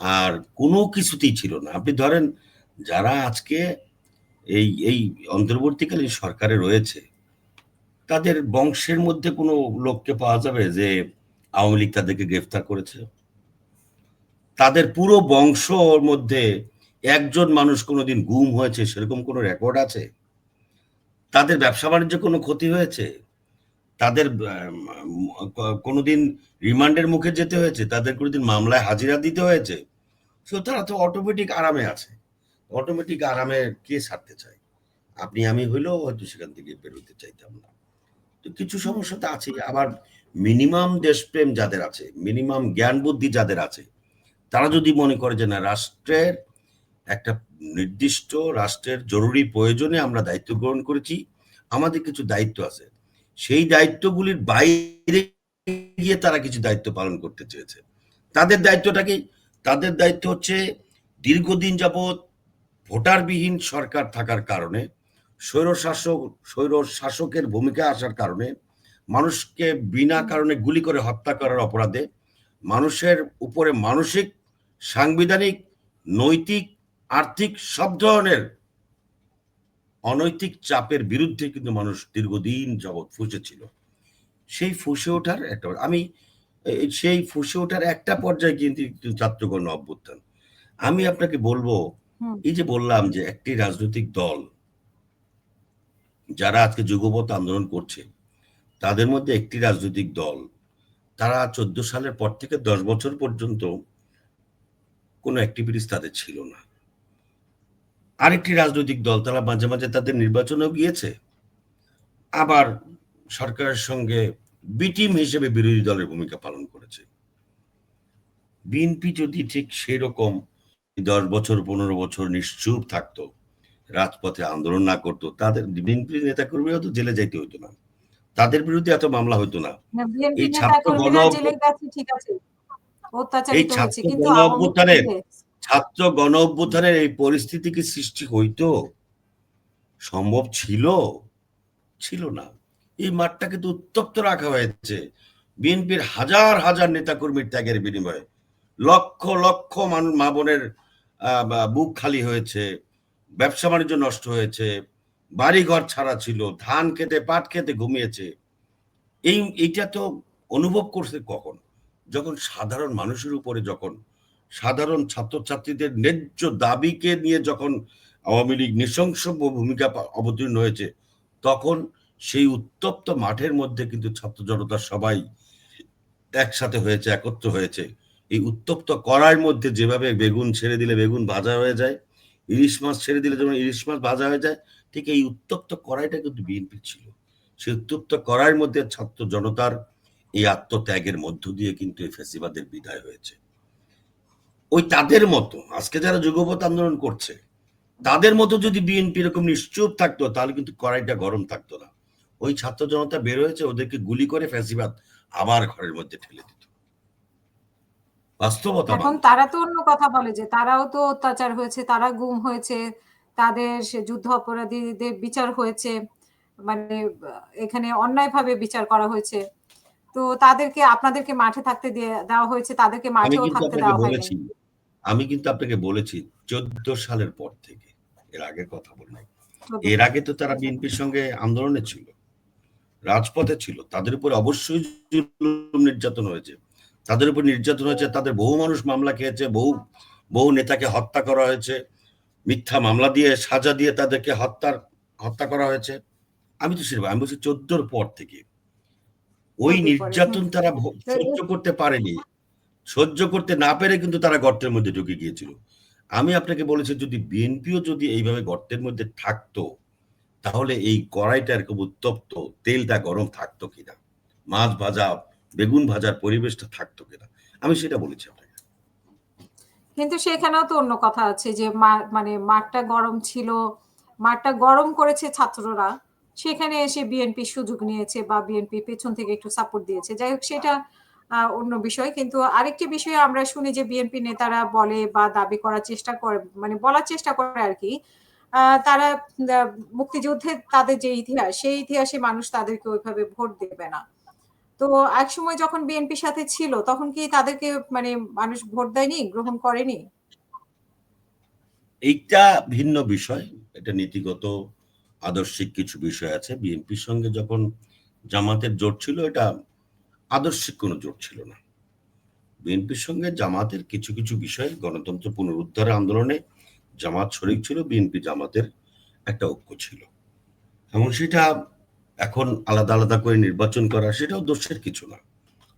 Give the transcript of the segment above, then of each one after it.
আর কোনো কিছুতেই ছিল না। আপনি ধরেন, যারা আজকে এই এই অন্তর্বর্তীকালীন সরকারে রয়েছে, তাদের বংশের মধ্যে কোনো লোককে পাওয়া যাবে যে আওয়ামী লীগ তাদেরকে গ্রেফতার করেছে? তাদের পুরো বংশর মধ্যে একজন মানুষ কোনোদিন গুম হয়েছে, সেরকম কোনো রেকর্ড আছে? তাদের ব্যবসা বাণিজ্য কোনো ক্ষতি হয়েছে? তাদের কোনোদিন রিমান্ডের মুখে যেতে হয়েছে? তাদের কোনোদিন মামলায় হাজিরা দিতে হয়েছে? তারা তো অটোমেটিক আরামে আছে। অটোমেটিক আরামে কে ছাড়তে চায়? আপনি আমি হইলেও হয়তো সেখান থেকে বেরোতে চাইতাম না। তো কিছু সমস্যা তো আছে আবার মিনিমাম দেশপ্রেম যাদের আছে মিনিমাম জ্ঞান বুদ্ধি যাদের আছে, তারা যদি মনে করে যে না, রাষ্ট্রের একটা নির্দিষ্ট রাষ্ট্রের জরুরি প্রয়োজনে আমরা দায়িত্ব গ্রহণ করেছি, আমাদের কিছু দায়িত্ব আছে। সেই দায়িত্বগুলির বাইরে গিয়ে তারা কিছু দায়িত্ব পালন করতে চেয়েছে। তাদের দায়িত্বটা কি তাদের দায়িত্ব হচ্ছে দীর্ঘদিন যাবৎ ভোটারবিহীন সরকার থাকার কারণে স্বৈর শাসক স্বৈর শাসকের ভূমিকা আসার কারণে মানুষকে বিনা কারণে গুলি করে হত্যা করার অপরাধে মানুষের উপরে মানসিক, সাংবিধানিক, নৈতিক, আর্থিক সব ধরনের অনৈতিক চাপের বিরুদ্ধে কিন্তু মানুষ দীর্ঘদিন জগৎ ফুসেছিল। সেই ফুসে ওঠার একটা আমি সেই ফুসে ওঠার একটা পর্যায়ে কিন্তু ছাত্রগণ অভ্যুত্থান। আমি আপনাকে বলব এই যে বললাম যে একটি রাজনৈতিক দল যারা আজকে যুগপথ আন্দোলন করছে তাদের মধ্যে একটি রাজনৈতিক দল তারা চোদ্দ সালের পর থেকে দশ বছর পর্যন্ত কোনো অ্যাক্টিভিটিস তাদের ছিল না। আরেকটি রাজনৈতিক দল তারা মাঝে মাঝে তাদের নির্বাচনেও গিয়েছে। আবার সরকারের সঙ্গে বিটিম হিসেবে বিরোধী দলের ভূমিকা পালন করেছে। বিএনপি যদি ঠিক সেই রকম দশ বছর পনেরো বছর নিশ্চুপ থাকতো রাজপথে আন্দোলন না করতো তাদের বিএনপি নেতা কর্মীরা তো জেলে যাইতে হইতো না। তাদের বিরুদ্ধে এত মামলা হইতো না। এই ছাত্র গণ এই ছাত্র গণ অভ্যুত্থানের ছাত্র গণ অভ্যুত্থানের এই পরিস্থিতি কি সৃষ্টি হইতো? সম্ভব ছিল? ছিল না। এই মাঠটা কিন্তু উত্তপ্ত রাখা হয়েছে। বিএনপির হাজার হাজার নেতাকর্মীর ত্যাগের বিনিময়ে লক্ষ লক্ষ মানুষ মা বোনের বুক খালি হয়েছে, ব্যবসা বাণিজ্য নষ্ট হয়েছে, বাড়িঘর ছাড়া ছিল, ধান খেতে, পাট খেতে ঘুমিয়েছে। এই, এইটা তো অনুভব করছে কখন? যখন সাধারণ মানুষের উপরে যখন সাধারণ ছাত্রছাত্রীদের ন্যায্য দাবিকে নিয়ে যখন আওয়ামী লীগ নৃশংস ভূমিকা অবতীর্ণ হয়েছে, তখন সেই উত্তপ্ত মাঠের মধ্যে কিন্তু ছাত্র জনতা সবাই একসাথে হয়েছে, একত্র হয়েছে। এই উত্তপ্ত কড়াইয়ের মধ্যে যেভাবে বেগুন ছেড়ে দিলে বেগুন ভাজা হয়ে যায়, ইলিশ মাছ ছেড়ে দিলে যেমন ইলিশ মাছ ভাজা হয়ে যায়, ঠিক এই উত্তপ্ত কড়াইটা কিন্তু বিএনপি ছিল। সেই উত্তপ্ত কড়াইয়ের মধ্যে ছাত্র জনতার এই আত্মত্যাগের মধ্য দিয়ে কিন্তু এই ফেসিবাদের বিদায় হয়েছে। ওই তাদের মতো, আজকে যারা যুগপথ আন্দোলন করছে, তাদের মতো যদি বিএনপি এরকম নিশ্চুপ থাকতো, তাহলে কিন্তু কড়াইটা গরম থাকতো না। ওই ছাত্র জনতা বের হয়েছে ওদেরকে গুলি করে ফ্যাসিবাদ আবার ঘরের মধ্যে ঠেলে দিত। বাস্তবতা এখন তারা তো অন্য কথা বলে যে তারাও তো অত্যাচার হয়েছে তারা গুম হয়েছে তাদের যুদ্ধ অপরাধীদের বিচার হয়েছে মানে এখানে অন্যায়ভাবে বিচার করা হয়েছে। তো তাদেরকে আপনাদেরকে মাঠে থাকতে দেওয়া হয়েছে তাদেরকে মাঠেও থাকতে দেওয়া হয়নি। আমি কিন্তু আপনাকে বলেছি চোদ্দ সালের পর থেকে এর আগে কথা বলি এর আগে তো তারা বিএনপির সঙ্গে আন্দোলনে ছিল। রাজপথে ছিল তাদের উপর অবশ্যই নির্যাতন হয়েছে। তাদের উপর নির্যাতন হয়েছে তাদের বহু মানুষ মামলা খেয়েছে বহু বহু নেতাকে হত্যা করা হয়েছে মিথ্যা মামলা দিয়ে সাজা দিয়ে তাদেরকে হত্যার হত্যা করা হয়েছে। আমি তো সেরকম আমি বলছি চোদ্দোর পর থেকে। ওই নির্যাতন তারা সহ্য করতে পারেনি। সহ্য করতে না পেরে কিন্তু তারা গর্তের মধ্যে ঢুকে গিয়েছিল। আমি আপনাকে বলেছি যদি বিএনপিও যদি এইভাবে গর্তের মধ্যে থাকতো তাহলে এই কড়াইটা এরকম উত্তপ্ত, তেলটা গরম থাকতো কিনা? মাছ ভাজা, বেগুন ভাজার পরিবেশটা থাকতো কিনা? আমি সেটা বলেছি আপনাকে। কিন্তু সেখানেও তো অন্য কথা আছে যে মানে মাঠটা গরম ছিল, মাঠটা গরম করেছে ছাত্ররা, সেখানে এসে বিএনপি সুযোগ নিয়েছে বা বিএনপি পেছন থেকে একটু সাপোর্ট দিয়েছে। যাই হোক, সেটা অন্য বিষয়। কিন্তু আরেকটি বিষয়ে আমরা শুনি যে বিএনপি নেতারা বলে বা দাবি করার চেষ্টা করে মানে বলার চেষ্টা করে আর কি তারা মুক্তিযুদ্ধে তাদের যে ইতিহাস সেই ইতিহাসে মানুষ তাদেরকে ওইভাবে ভোট দেবে না তো একসময় যখন বিএনপির সাথে ছিল তখন কি তাদেরকে মানে মানুষ ভোট দেয়নি, গ্রহণ করেনি? এইটা ভিন্ন বিষয়। এটা নীতিগত আদর্শিক কিছু বিষয় আছে। বিএনপির সঙ্গে যখন জামাতের জোট ছিল এটা আদর্শিক কোনো জোট ছিল না। বিএনপির সঙ্গে জামাতের কিছু, কিছু বিষয় গণতন্ত্র পুনরুদ্ধারের আন্দোলনে জামাত শরিক ছিল, বিএনপি জামাতের একটা ঐক্য ছিল। এবং সেটা এখন আলাদা, আলাদা করে নির্বাচন করা সেটাও দোষের কিছু না।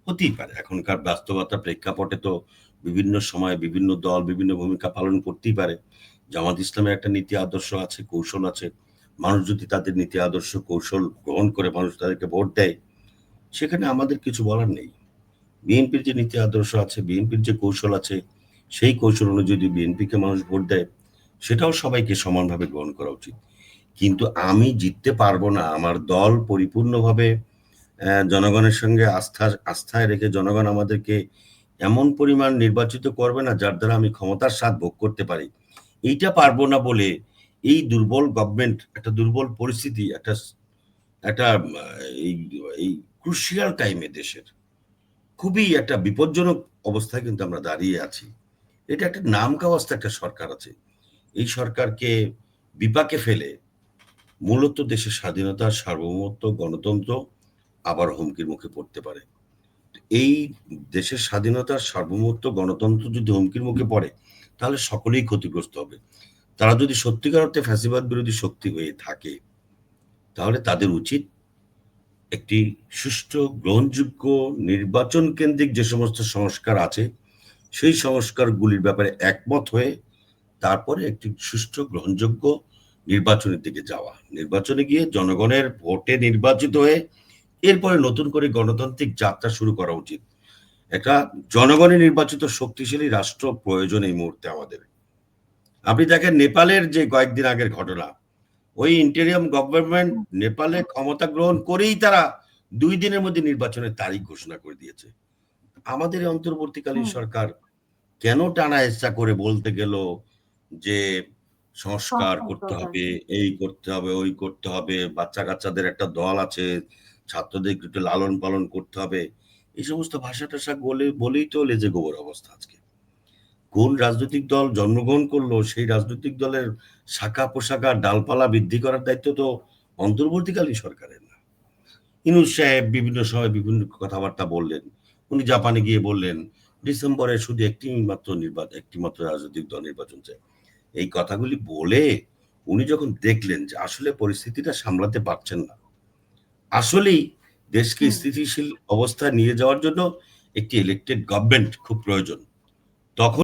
হতেই পারে। এখনকার বাস্তবতার প্রেক্ষাপটে তো বিভিন্ন সময়ে বিভিন্ন দল বিভিন্ন ভূমিকা পালন করতেই পারে। জামাত ইসলামের একটা নীতি আদর্শ আছে, কৌশল আছে। মানুষ যদি তাদের নীতি আদর্শ কৌশল গ্রহণ করে মানুষ তাদেরকে ভোট দেয়, সেখানে আমাদের কিছু বলার নেই। বিএনপির যে নীতি আদর্শ আছে, বিএনপির যে কৌশল আছে, সেই কৌশল অনুযায়ী বিএনপিকে মানুষ ভোট দেয়, সেটাও সবাইকে সমানভাবে গ্রহণ করা উচিত। কিন্তু আমি জিততে পারব না। আমার দল পরিপূর্ণভাবে জনগণের সঙ্গে আস্থা, আস্থায় রেখে জনগণ আমাদেরকে এমন পরিমাণ নির্বাচিত করবে না যার দ্বারা আমি ক্ষমতার স্বাদ ভোগ করতে পারি। এইটা পারব না বলে এই দুর্বল গভর্নমেন্ট একটা দুর্বল পরিস্থিতি, একটা একটা, এই এই ক্রুশিয়াল টাইমে দেশের খুবই একটা বিপজ্জনক অবস্থায় কিন্তু আমরা দাঁড়িয়ে আছি। এটা একটা নামকাওয়াস্তে একটা সরকার আছে। এই সরকারকে বিপাকে ফেলে মূলত দেশের স্বাধীনতা, সার্বভৌমত্ব, গণতন্ত্র আবার হুমকির মুখে পড়তে পারে। এই দেশের স্বাধীনতা, সার্বভৌমত্ব, গণতন্ত্র যদি হুমকির মুখে পড়ে, তাহলে সকলেই ক্ষতিগ্রস্ত হবে। তারা যদি সত্যিকার অর্থে ফ্যাসিবাদ বিরোধী শক্তি হয়ে থাকে, তাহলে তাদের উচিত একটি সুষ্ঠু গ্রহণযোগ্য নির্বাচন কেন্দ্রিক যে সমস্ত সংস্কার আছে, সেই সংস্কারগুলির ব্যাপারে একমত হয়ে তারপরে একটি সুষ্ঠু গ্রহণযোগ্য নির্বাচনের দিকে যাওয়া। নির্বাচনে গিয়ে জনগণের ভোটে নির্বাচিত হয়ে এরপরে নতুন করে গণতান্ত্রিক যাত্রা শুরু করা উচিত। একটা জনগণের নির্বাচিত শক্তিশালী রাষ্ট্র প্রয়োজন এই মুহূর্তে আমাদের। আপনি দেখেন নেপালের যে কয়েকদিন আগের ঘটনা, ওই ইন্টেরিয়াম গভর্নমেন্ট নেপালে ক্ষমতা গ্রহণ করেই তারা দুই দিনের মধ্যে নির্বাচনের তারিখ ঘোষণা করে দিয়েছে। আমাদের অন্তর্বর্তীকালীন সরকার কেন টানা হেঁচড়া করে বলতে গেল যে সংস্কার করতে হবে, এই করতে হবে, ওই করতে হবে, বাচ্চা-কাচ্চাদের একটা দল আছে, ছাত্রদেরকে একটু লালন-পালন করতে হবে। এই সমস্ত ভাষা-টাষা বলে বলেই তো লেজে গোবর অবস্থা আজকে। কোন রাজনৈতিক দল জন্মগ্রহণ করল সেই রাজনৈতিক দলের শাখা-প্রশাখা ডালপালা বৃদ্ধি করার দায়িত্ব তো অন্তর্বর্তীকালীন সরকারের না। ইউনূস সাহেব বিভিন্ন সময় বিভিন্ন কথাবার্তা বললেন। উনি জাপানে গিয়ে বললেন, ডিসেম্বরে শুধু একটি মাত্র নির্বাচন একটি মাত্র রাজনৈতিক দল নির্বাচন চায়। এই কথাগুলি বলে উনি যখন দেখলেন যে আসলে পরিস্থিতিটা সামলাতে পারছেন না। আসলেই দেশকে স্থিতিশীল অবস্থায় নিয়ে যাওয়ার জন্য একটি ইলেকটেড গভর্নমেন্ট খুব প্রয়োজন। তখন